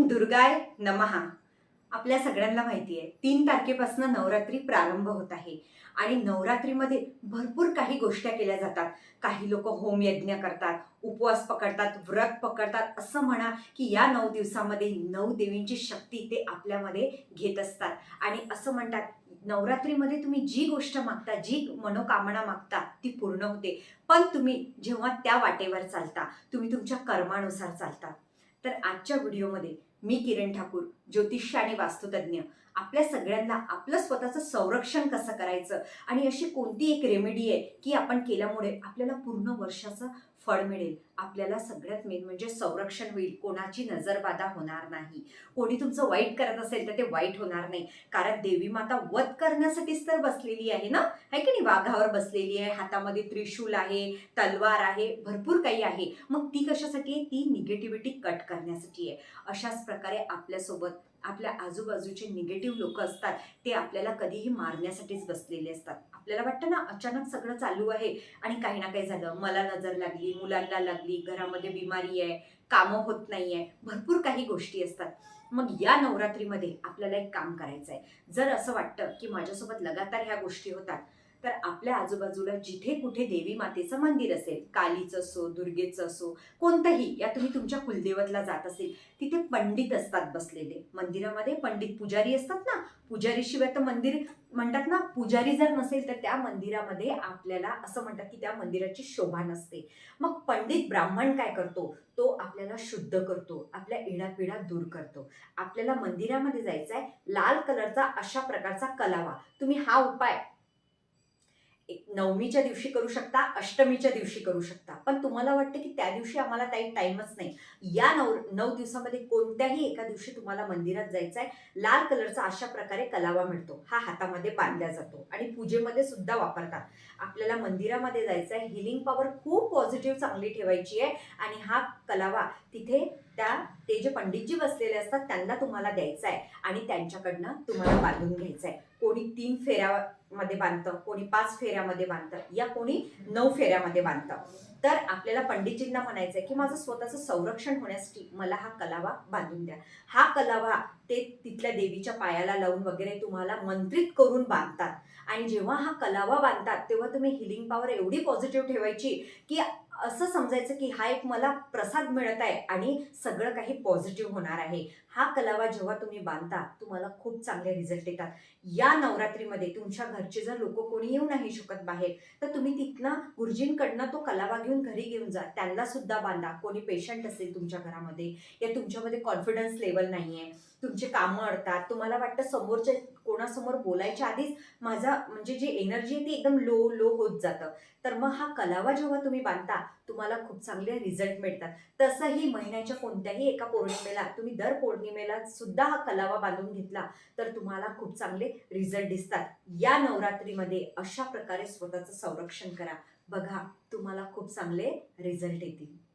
ओम दुर्गाय नमहा आपल्या सगळ्यांना माहिती आहे तीन तारखेपासून नवरात्री प्रारंभ होत आहे आणि नवरात्रीमध्ये भरपूर काही गोष्टी केल्या जातात. काही लोक होमयज्ञ करतात उपवास पकडतात व्रत पकडतात असं म्हणा की या नऊ दिवसामध्ये नऊ देवींची शक्ती ते आपल्यामध्ये घेत असतात. आणि असं म्हणतात नवरात्रीमध्ये तुम्ही जी गोष्ट मागता जी मनोकामना मागता ती पूर्ण होते. पण तुम्ही जेव्हा त्या वाटेवर चालता तुम्ही तुमच्या कर्मानुसार चालता. तर आजच्या व्हिडिओमध्ये मी किरण ठाकूर ज्योतिष्य आणि वास्तुतज्ञ. आपल्या सगळ्यांना आपलं स्वतःचं संरक्षण कसं करायचं? आणि अशी कोणती एक रेमेडी आहे की आपण केल्यामुळे आपल्याला पूर्ण वर्षाचं फळ मिळेल? आपल्याला सगळ्यात मेन म्हणजे संरक्षण होईल कोणाची नजरबाधा होणार नाही. कोणी तुमचं वाईट करत असेल तर ते वाईट होणार नाही. कारण देवी माता वध करण्यासाठीच तर बसलेली आहे ना? है की नाही? वाघावर बसलेली आहे हातामध्ये त्रिशूल आहे तलवार आहे भरपूर काही आहे. मग ती कशासाठी आहे? ती निगेटिव्हिटी कट करण्यासाठी आहे. अशाच प्रकारे आपल्यासोबत आपल्या आजूबाजूचे निगेटिव्ह लोक असतात ते आपल्याला कधीही मारण्यासाठीच बसलेले असतात. आपल्याला वाटतं ना अचानक सगळं चालू आहे आणि काही ना काही झालं. मला नजर लागली मुलांना लागली घरामध्ये बिमारी आहे कामं होत नाही आहे भरपूर काही गोष्टी असतात. मग या नवरात्रीमध्ये आपल्याला एक काम करायचं आहे जर असं वाटतं की माझ्यासोबत लगातार ह्या गोष्टी होतात तर आपल्या आजूबाजूला जिथे कुठे देवी मातेचं मंदिर असेल कालीचं असो दुर्गेचं असो कोणतंही या तुम्ही तुमच्या कुलदेवतला जात असेल तिथे पंडित असतात बसलेले. मंदिरामध्ये पंडित पुजारी असतात ना? पुजारीशिवाय तर मंदिर म्हणतात ना पुजारी जर नसेल तर त्या मंदिरामध्ये आपल्याला असं म्हणतात की त्या मंदिराची शोभा नसते. मग पंडित ब्राह्मण काय करतो? तो आपल्याला शुद्ध करतो आपल्या इडापिडा दूर करतो. आपल्याला मंदिरामध्ये जायचं आहे लाल कलरचा अशा प्रकारचा कलावा. तुम्ही हा उपाय नवमीच्या दिवशी करू शकता अष्टमीच्या दिवशी करू शकता. पण तुम्हाला वाटतं की त्या दिवशी आम्हाला काही टाईमच नाही. या नऊ नऊ दिवसामध्ये कोणत्याही एका दिवशी तुम्हाला मंदिरात जायचं आहे लाल कलरचा अशा प्रकारे कलावा मिळतो. हा हातामध्ये बांधला जातो आणि पूजेमध्ये सुद्धा वापरतात. आपल्याला मंदिरामध्ये जायचं आहे हिलिंग पॉवर खूप पॉझिटिव्ह चांगली ठेवायची आहे आणि हा कलावा तिथे त्या ते जे पंडितजी बसलेले असतात त्यांना तुम्हाला द्यायचं आहे आणि त्यांच्याकडनं तुम्हाला बांधून घ्यायचं आहे कोणी तीन फेऱ्यामध्ये बांधतं कोणी पाच फेऱ्यामध्ये बांधतं या कोणी नऊ फेऱ्यामध्ये बांधतं. तर आपल्याला पंडितजींना म्हणायचं आहे की माझं स्वतःचं संरक्षण होण्यासाठी मला हा कलावा बांधून द्या. हा कलावा ते तिथल्या देवीच्या पायाला लावून वगैरे तुम्हाला मंत्रित करून बांधतात. आणि जेव्हा हा कलावा बांधतात तेव्हा तुम्ही हिलिंग पॉवर एवढी पॉझिटिव्ह ठेवायची की असं समजायचं की हा एक मला प्रसाद मिळत आहे आणि सगळं काही पॉझिटिव्ह होणार आहे. हा कलावा जेव्हा तुम्ही बांधता तुम्हाला खूप चांगले रिझल्ट येतात. या नवरात्रीमध्ये तुमच्या घरचे जर लोक कोणी येऊ नाही शकत बाहेर तर तुम्ही तिथनं गुरुजींकडनं तो कलावा घेऊन घरी घेऊन जा. त्यांना सुद्धा बांधा. कोणी पेशंट असेल तुमच्या घरामध्ये या तुमच्यामध्ये कॉन्फिडन्स लेवल नाही आहे तुमचे कामं अडतात. तुम्हाला वाटतं समोरच्या कोणासमोर बोलायच्या आधीच माझा म्हणजे जी एनर्जी आहे ती एकदम लो लो होत जातं. तर मग हा कलावा जेव्हा तुम्ही बांधता तुम्हाला खूप चांगले रिझल्ट मिळतात. तसंही महिन्याच्या कोणत्याही एका पौर्णिमेला तुम्ही दर पौर्णिमेला सुद्धा हा कलावा बांधून घेतला तर तुम्हाला खूप चांगले रिझल्ट दिसतात. या नवरात्रीमध्ये अशा प्रकारे स्वतःचं संरक्षण करा. बघा तुम्हाला खूप चांगले रिझल्ट येतील.